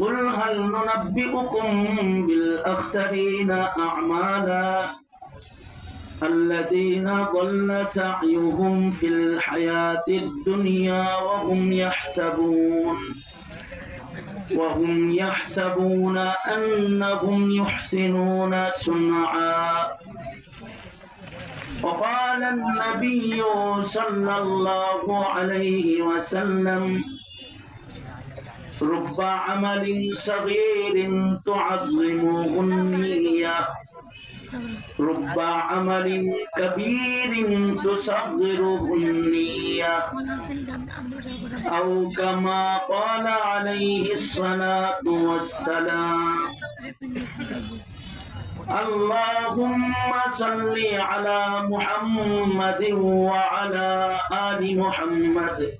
قل هل ننبئكم بالأخسرين أعمالا الذين ضل سعيهم في الحياة الدنيا وهم يحسبون وهم يحسبون أنهم يحسنون صنعا. وقال النبي صلى الله عليه وسلم رب عمل صغير تعظمه النية رب عمل كبير تصغره النية أو كما قال عليه الصلاة والسلام. اللهم صل على محمد وعلى آل محمد.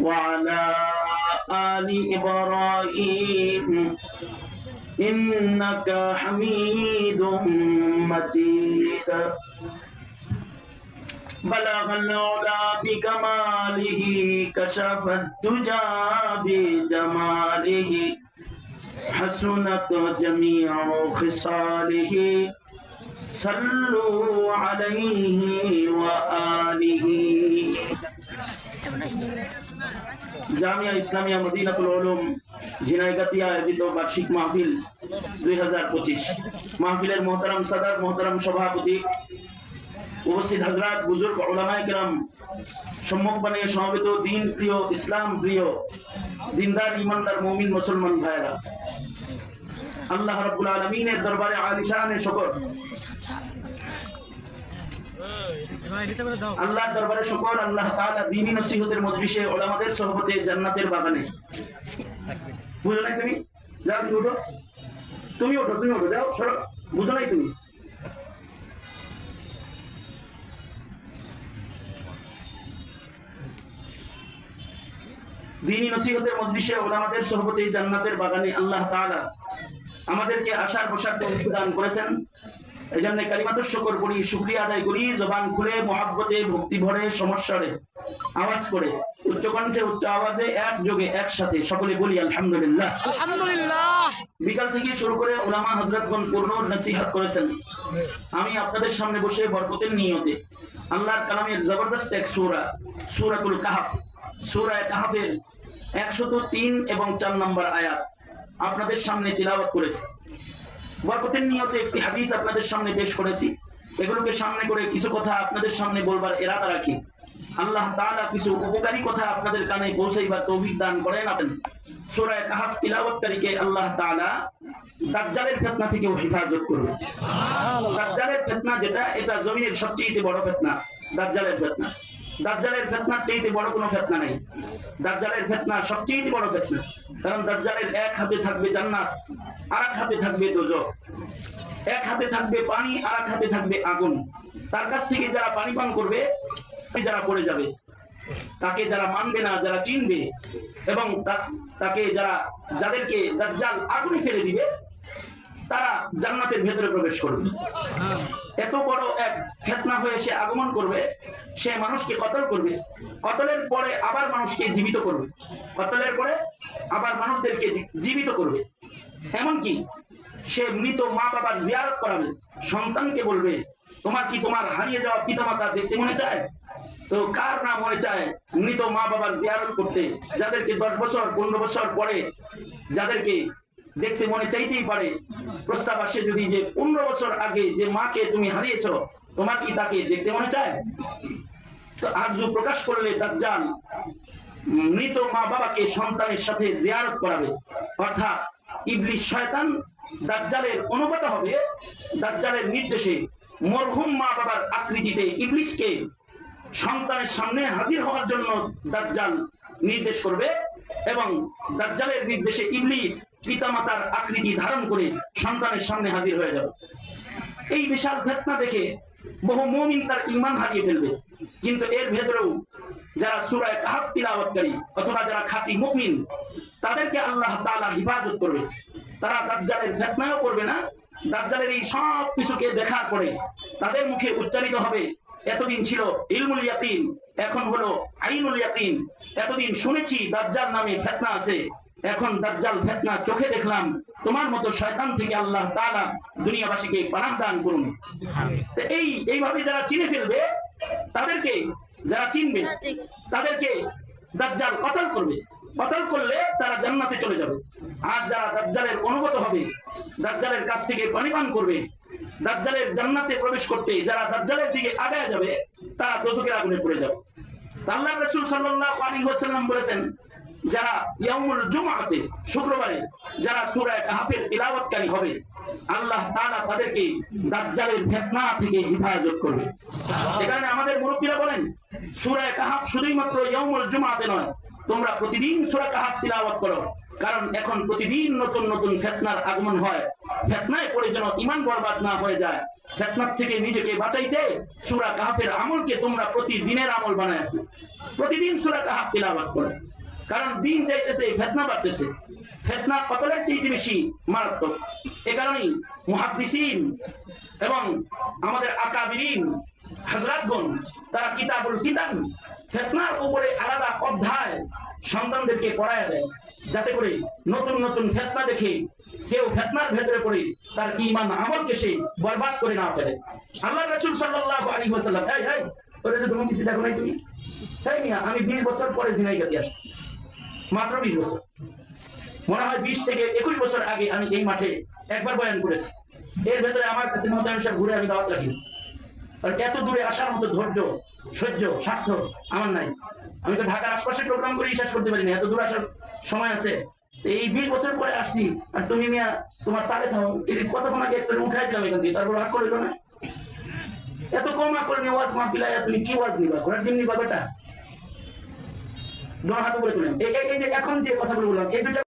وعلى آل إبراهيم إنك حميد مجيد. بلغ العلا بكماله كشف الدجى بجماله حسنت جميع خصاله. صلوا عليه وآله জামিয়া ইসলামিয়া মদিনাতুল উলুম ঝিনাইগাতিয়া আয়োজিত বার্ষিক মাহফিল দুই হাজার পঁচিশ। মাহফিলের মোহতারাম সাদার মোহতারাম সভাপতি উপস্থিত হাজরাত, বুজুর্গ ওলামায় কেরাম সম্মুখপানে সমবেত দিন প্রিয় ইসলাম প্রিয় দিনদার, ইমানদার, মমিন, মুসলমান ভাইরা আল্লাহ রাব্বুল আলামিনের দরবারে আলিশানে শুকর। আল্লাহর দরবারে শুকর আল্লাহ নসিহতের ওলামাদের জান্নাতের বাগানে। বুঝো নাই তুমি? যাও, তুমি তুমি ওঠো তুমি ওঠো, যাও বুঝো নাই তুমি? দিনী নসিহতের মজলিসে ওলামাদের জান্নাতের বাগানে আল্লাহ তাআলা আমাদেরকে আশার তৌফিক দান করেছেন। এই জন্য শুকর করি শুক্রিয়া আদায় করি জবান খুলে মহাব্বতে ভক্তি ভরে সমস্যারে আওয়াজ করে উচ্চ কণ্ঠে উচ্চ আওয়াজে একসাথে সকলে বলি আলহামদুলিল্লাহ। আলহামদুলিল্লাহ। বিকাল থেকে শুরু করে ওলামা হজরতগণ পূর্ণ নসিহাত করেছেন। আমি আপনাদের সামনে বসে বরকতের নিয়তে আল্লাহর কালামের জবরদস্ত এক সুরা সুরাতুল কাহাফ সুরায় কাহাফের একশত তিন এবং চার নম্বর আয়াত আপনাদের সামনে তিলাওয়াত করেছি। বরকতের নিয়তে একটি হাদিস আপনাদের সামনে পেশ করেছি। এগুলোকে সামনে করে কিছু কথা আপনাদের সামনে বলবার এরাদা রাখি। আল্লাহ তাআলা কিছু উপকারী কথা আপনাদের কানে পৌঁছাইবার তৌফিক দান করেন আপনি। সূরা কাহাফ তিলাওয়াতকারীকে আল্লাহ তাআলা দাজ্জালের ফিতনা থেকেও হেফাজত করবে দাজ্জালের ফিতনা যেটা এটা জমিনের সবচেয়ে বড় ফিতনা দাজ্জালের ফিতনা। দাজ্জালের ফিতনার চাইতে বড় কোনো ফিতনা নেই। দাজ্জালের ফিতনা সবচেয়ে বড় ফিতনা। কারণ দাজ্জালের এক হাতে থাকবে জান্নাত আর এক হাতে থাকবে দোজখ এক হাতে থাকবে পানি আর এক হাতে থাকবে আগুন। তার কাছ থেকে যারা পানি পান করবে যারা পড়ে যাবে। তাকে যারা মানবে না, যারা চিনবে, এবং তাকে যারা যাদেরকে দাজ্জাল আগুনে ফেলে দিবে তারা জান্নাতের ভেতরে প্রবেশ করবে। এত বড় এক ফেতনা হয়ে সে আগমন করবে, সে মানুষকে কতল করবে, কতলের পরে আবার মানুষকে জীবিত করবে, কতলের পরে আবার মানুষদেরকে জীবিত করবে। এমনকি সে মৃত মা বাবার জিয়ারত করাবে, সন্তানকে বলবে, তোমার কি তোমার হারিয়ে যাওয়া পিতামাতা দেখতে মনে চায়? তো কার না মনে চায় মৃত মা বাবার জিয়ারত করতে, যাদেরকে দশ বছর, পনেরো বছর পরে যাদেরকে দেখতে মনে চাইতেই পারে। প্রস্তাব আসে যদি যে পনেরো বছর আগে যে মাকে তুমি হারিয়েছ, তোমার কি তাকে দেখতে মনে চায়? তো আরজু প্রকাশ করলে দাজ্জাল মৃত মা বাবাকে সন্তানের সাথে জিয়ারত করাবে। অর্থাৎ ইবলিশ শয়তান দাজ্জালের অনুগত হবে। দাজ্জালের নির্দেশে মরহুম মা বাবার আকৃতিতে ইবলিশকে সন্তানের সামনে হাজির হওয়ার জন্য দাজ্জাল নির্দেশ করবে এবং দাজ্জালের নির্দেশে ইবলিশ পিতামাতার আকৃতি ধারণ করে সন্তানের সামনে হাজির হয়ে যাবে। এই বিশাল ফেতনা দেখে বহু মুমিন তার ইমান হারিয়ে ফেলবে। কিন্তু এর ভেতরেও যারা সুরায় কাহাফ তিলাওয়াতকারী অথবা যারা খাঁটি মুমিন, তাদেরকে আল্লাহ তাআলা হিফাজত করবে। তারা দাজ্জালের ফেতনাও করবে না। দাজ্জালের এই সব কিছুকে দেখার পরে তাদের মুখে উচ্চারিত হবে, এতদিন ছিল ইলমুল ইয়াকিন এখন হলো আইনুল ইয়াকিন। এতদিন শুনেছি দাজ্জাল নামে ফেতনা আছে। এখন দাজ্জাল ফেতনা চোখে দেখলাম, তোমার মতো শয়তান থেকে আল্লাহ তাআলা দুনিয়াবাসীকে পানাহ দান করুন। এই, এইভাবে যারা চিনে ফেলবে, তাদেরকে যারা চিনবে, তাদেরকে দাজ্জাল কতল করবে। কতল করলে তারা জান্নাতে চলে যাবে। আর যারা দাজ্জালের অনুগত হবে, দাজ্জালের কাছ থেকে পানি পান করবে দাজ্জালের জান্নাতে প্রবেশ করতে যারা দাজ্জালের দিকে আগায় যাবে তারা দোজকের আগুনে পড়ে যাবে। আল্লাহ রাসূল সাল্লাল্লাহু আলাইহি ওয়াসাল্লাম বলেছেন যারা ইয়াউমুল জুমআতে শুক্রবারে যারা সূরা কাহফের তিলাওয়াতকারী হবে আল্লাহ তাআলা তাদেরকে দাজ্জালের ফিতনা থেকে হেফাজত করবে। এখানে আমাদের মুরব্বীরা বলেন সূরা কাহফ শুধুই মাত্র ইয়াউমুল জুমআতে নয় তোমরা প্রতিদিন সূরা কাহফ তিলাওয়াত করো। কারণ এখন প্রতিদিন নতুন নতুন ফিতনার আগমন হয়। ফেতনায় পড়ে যেন ঈমান বরবাদ না হয়ে যায়। ফিতনার থেকে নিজেকে বাঁচাইতে সুরা কাহাফের আমলকে তোমরা প্রতিদিনের আমল বানায় প্রতিদিন সূরা কাহফ তিলাওয়াত করে। কারণ দিন যাইতেছে, ফেতনা বাড়তেছে। ফেতনা কতলের চেয়ে বেশি? মারাত্মক। এ কারণেই মুহাদ্দিসিন এবং আমাদের আকাবিরিন হাজরাতগণ, তারা কিতাবুল কিতাব ফেতনার উপরে আলাদা অধ্যায় সন্তানদেরকে পড়ায় দেয়, যাতে করে নতুন নতুন ফেতনা দেখে সেও ফেতনার ভেতরে পড়ে তার ইমান আমলকে সে বরবাদ করে না ফেলে। আল্লাহ রসুল সাল্লাহ আলী ওয়াসাল্লাম, এই এই, তোর যে তুমি কিছু দেখো নাই তুমি? তাই মিয়া, আমি বিশ বছর পরে জিনাই গাতি আসছি, মাত্র বিশ বছর। মনে হয় বিশ থেকে একুশ বছর আগে আমি এই মাঠে একবার বয়ান করেছি। এর ভেতরে আমার কাছে সাহেব ঘুরে আমি দাওয়াত রাখি। আর এত দূরে আসার মতো ধৈর্য, সহ্য, স্বাস্থ্য আমার নাই। আমি তো ঢাকার আশপাশে প্রোগ্রাম করে শেষ করতে পারিনি, এত দূর আসার সময় আছে। এই বিশ বছর পরে আসছি, আর তুমি মিয়া, তোমার তালে থাও। এই কতক্ষণ আগে একটা উঠাই দিলাম এখান থেকে, তারপর আর করল না? এত কম আকর নিয়ে ওয়াজ মাহফিলায় তুমি কি ওয়াজ নিবা? ঘোরার দিন নিবা বেটা? দোয়া হাত উপরে তুলেন। এই যে এখন যে কথাগুলো বললাম, এই দুটো